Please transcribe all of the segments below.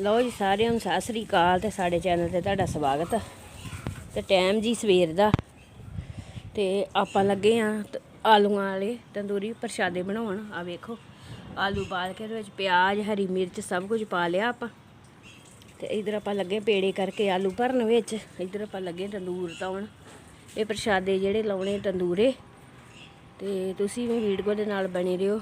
ਲਓ ਜੀ ਸਾਰਿਆਂ ਨੂੰ ਸਤਿ ਸ੍ਰੀ ਅਕਾਲ ਤੇ ਸਾਡੇ ਚੈਨਲ ਤੇ ਤੁਹਾਡਾ ਸਵਾਗਤ ਹੈ ਤੇ ਟਾਈਮ ਜੀ ਸਵੇਰ ਦਾ ਤੇ ਆਪਾਂ ਲੱਗੇ ਆ ਆਲੂਆਂ ਵਾਲੇ ਤੰਦੂਰੀ ਪ੍ਰਸ਼ਾਦੇ ਬਣਾਉਣ। ਆ ਵੇਖੋ, ਆਲੂ ਬਾਲ ਕੇ ਉਹਦੇ ਵਿੱਚ ਪਿਆਜ਼, ਹਰੀ ਮਿਰਚ ਸਭ ਕੁਝ ਪਾ ਲਿਆ ਆਪਾਂ। ਤੇ ਇਧਰ ਆਪਾਂ ਲੱਗੇ ਪੇੜੇ ਕਰਕੇ ਆਲੂ ਭਰਨ ਵਿੱਚ। ਇਧਰ ਆਪਾਂ ਲੱਗੇ ਤੰਦੂਰ ਤਾਉਣ ਇਹ ਪ੍ਰਸ਼ਾਦੇ ਜਿਹੜੇ ਲਾਉਣੇ ਤੰਦੂਰੇ। ਤੇ ਤੁਸੀਂ ਵੀ ਵੀਡੀਓ ਦੇ ਨਾਲ ਬਣੇ ਰਹੋ।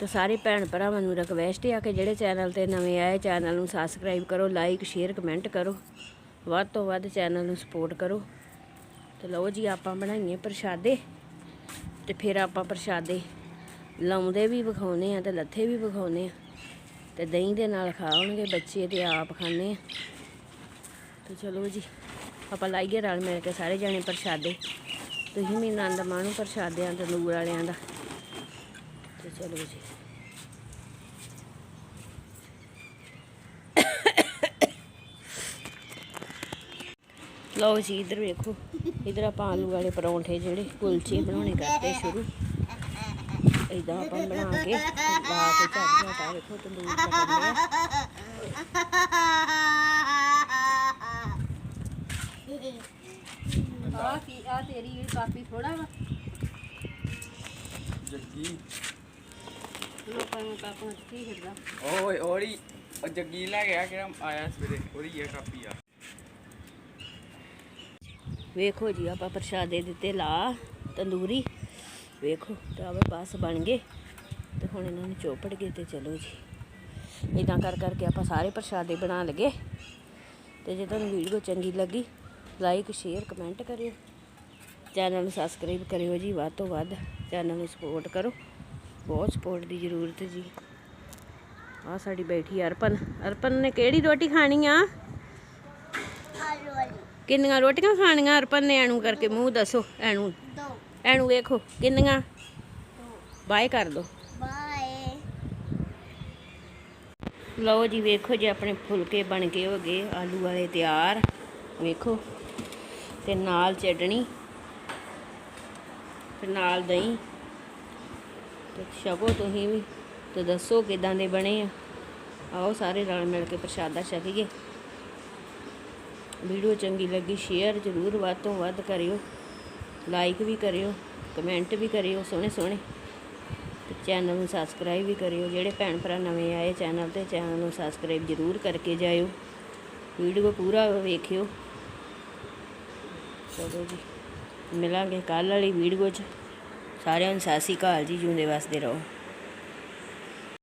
ਤੇ ਸਾਰੇ ਭੈਣ ਭਰਾਵਾਂ ਨੂੰ ਰਿਕਵੈਸਟ ਆ ਕਿ ਜਿਹੜੇ ਚੈਨਲ ਤੇ ਨਵੇਂ ਆਏ ਚੈਨਲ ਨੂੰ ਸਬਸਕ੍ਰਾਈਬ ਕਰੋ ਲਾਈਕ ਸ਼ੇਅਰ ਕਮੈਂਟ ਕਰੋ। ਵੱਧ ਤੋਂ ਵੱਧ ਚੈਨਲ ਨੂੰ ਸਪੋਰਟ ਕਰੋ। ਤੇ ਲਓ ਜੀ, ਆਪਾਂ ਬਣਾਈਏ ਪ੍ਰਸ਼ਾਦੇ। ਤੇ ਫਿਰ ਆਪਾਂ ਪ੍ਰਸ਼ਾਦੇ ਲਾਉਂਦੇ ਵੀ ਵਿਖਾਉਨੇ ਆ ਤੇ ਲੱਥੇ ਵੀ ਵਿਖਾਉਨੇ ਆ। ਤੇ ਦਹੀਂ ਦੇ ਨਾਲ ਖਾਉਣਗੇ, ਬੱਚੇ ਤੇ ਆਪ ਖਾਣੇ ਆ। ਤੇ ਚਲੋ ਜੀ, ਆਪਾਂ ਲਾਈਏ ਰਲ ਮਿਲ ਕੇ ਸਾਰੇ ਜਾਣੇ ਪ੍ਰਸ਼ਾਦੇ। ਤੁਸੀਂ ਵੀ ਆਨੰਦ ਮਾਣੋ ਪ੍ਰਸ਼ਾਦਿਆਂ ਤੇ, ਨੂਰ ਵਾਲਿਆਂ ਦਾ। ਤੇ ਚਲੋ ਜੀ। ਲਓ ਜੀ, ਇਧਰ ਵੇਖੋ। ਇਧਰ ਆਪਾਂ ਆਲੂ ਵਾਲੇ ਪਰੌਂਠੇ ਜਿਹੜੇ ਕੁਲਚੇ ਬਣਾਉਣੇ ਕਰਦੇ ਸ਼ੁਰੂ। ਇਦਾਂ ਆਪਾਂ ਬਣਾ ਕੇ ਲਾ ਕੇ ਝੱਟ ਝਟਾ ਵੇਖੋ, ਤੰਦੂਰ ਤੇ ਆ ਆ ਕੀ ਆ ਤੇਰੀ ਕਾਪੀ ਥੋੜਾ ਵਾ। ਲੋਕਾਂ ਨੂੰ ਕਾਪਾਂ ਚ ਕੀ ਫਿਰਦਾ ਓਏ ਓੜੀ ਉਹ ਜੱਗੀ ਲੈ ਗਿਆ ਕਿਹੜਾ ਆਇਆ ਸਵੇਰੇ ਉਹਦੀ ਇਹ ਕਾਪੀ ਆ। ਵੇਖੋ ਜੀ ਆਪਾਂ ਪ੍ਰਸ਼ਾਦੇ ਦਿੱਤੇ ਲਾ ਤੰਦੂਰੀ। ਵੇਖੋ ਤਾਂ ਬਸ ਬਣ ਗਏ। ਤੇ ਹੁਣ ਇਹਨਾਂ ਨੂੰ ਚੋਪੜ ਕੇ ਤੇ ਚਲੋ ਜੀ। ਇਦਾਂ ਕਰ ਕਰਕੇ ਆਪਾਂ ਸਾਰੇ ਪ੍ਰਸ਼ਾਦੇ ਬਣਾ ਲਗੇ। ਤੇ ਜੇ ਤੁਹਾਨੂੰ ਵੀਡੀਓ ਚੰਗੀ ਲੱਗੀ ਲਾਈਕ ਸ਼ੇਅਰ ਕਮੈਂਟ ਕਰਿਓ। ਚੈਨਲ ਨੂੰ ਸਬਸਕ੍ਰਾਈਬ ਕਰਿਓ ਜੀ ਵੱਧ ਤੋਂ ਵੱਧ। ਚੈਨਲ ਨੂੰ ਸਪੋਰਟ ਕਰੋ। ਬਹੁਤ ਸਪੋਰਟ ਦੀ ਜ਼ਰੂਰਤ ਜੀ। ਆ ਸਾਡੀ ਬੈਠੀ ਅਰਪਨ। ਅਰਪਨ ਨੇ ਕਿਹੜੀ ਰੋਟੀ ਖਾਣੀ ਆ? ਕਿੰਨੀਆਂ ਰੋਟੀਆਂ ਖਾਣੀਆਂ? ਅਰਪਨ ਨੇ ਐਨੂੰ ਕਰਕੇ ਮੂੰਹ ਦੱਸੋ, ਐਨੂੰ। ਦੋ ਵੇਖੋ, ਕਿੰਨੀਆਂ? ਬਾਏ ਕਰ ਦੋ। ਬਾਏ ਲਓ ਜੀ, ਵੇਖੋ ਜੀ ਆਪਣੇ ਫੁਲਕੇ ਬਣ ਕੇ ਹੋ ਗਏ ਆਲੂ ਵਾਲੇ ਤਿਆਰ। ਵੇਖੋ, ਤੇ ਨਾਲ ਚਟਣੀ, ਤੇ ਨਾਲ ਦਹੀਂ। ਤੇ ਛਕੋ ਤੁਸੀਂ ਵੀ ਤੇ ਦੱਸੋ ਕਿਦਾਂ ਦੇ ਬਣੇ ਆ। ਆਓ ਸਾਰੇ ਰਲ ਮਿਲ ਕੇ ਪ੍ਰਸ਼ਾਦਾ ਛਕੀਏ। ਵੀਡੀਓ ਚੰਗੀ ਲੱਗੀ ਸ਼ੇਅਰ ਜ਼ਰੂਰ ਵੱਧ ਤੋਂ ਵੱਧ ਕਰਿਓ। ਲਾਈਕ ਵੀ ਕਰਿਓ ਕਮੈਂਟ ਵੀ ਕਰਿਓ ਸੋਹਣੇ ਸੋਹਣੇ। ਤੇ ਚੈਨਲ ਨੂੰ ਸਬਸਕ੍ਰਾਈਬ ਵੀ ਕਰਿਓ। ਜਿਹੜੇ ਭੈਣ ਭਰਾ ਨਵੇਂ ਆਏ ਚੈਨਲ ਤੇ ਚੈਨਲ ਨੂੰ ਸਬਸਕ੍ਰਾਈਬ ਜ਼ਰੂਰ ਕਰਕੇ ਜਾਇਓ। ਵੀਡੀਓ ਪੂਰਾ ਵੇਖਿਓ। ਚਲੋ ਜੀ, ਮਿਲਾਂਗੇ ਕੱਲ ਵਾਲੀ ਵੀਡੀਓ 'ਚ। ਸਾਰਿਆਂ ਨੂੰ ਸਤਿ ਸ਼੍ਰੀ ਅਕਾਲ ਜੀ ਜੂੰਦੇ ਵਸਦੇ ਰਹੋ।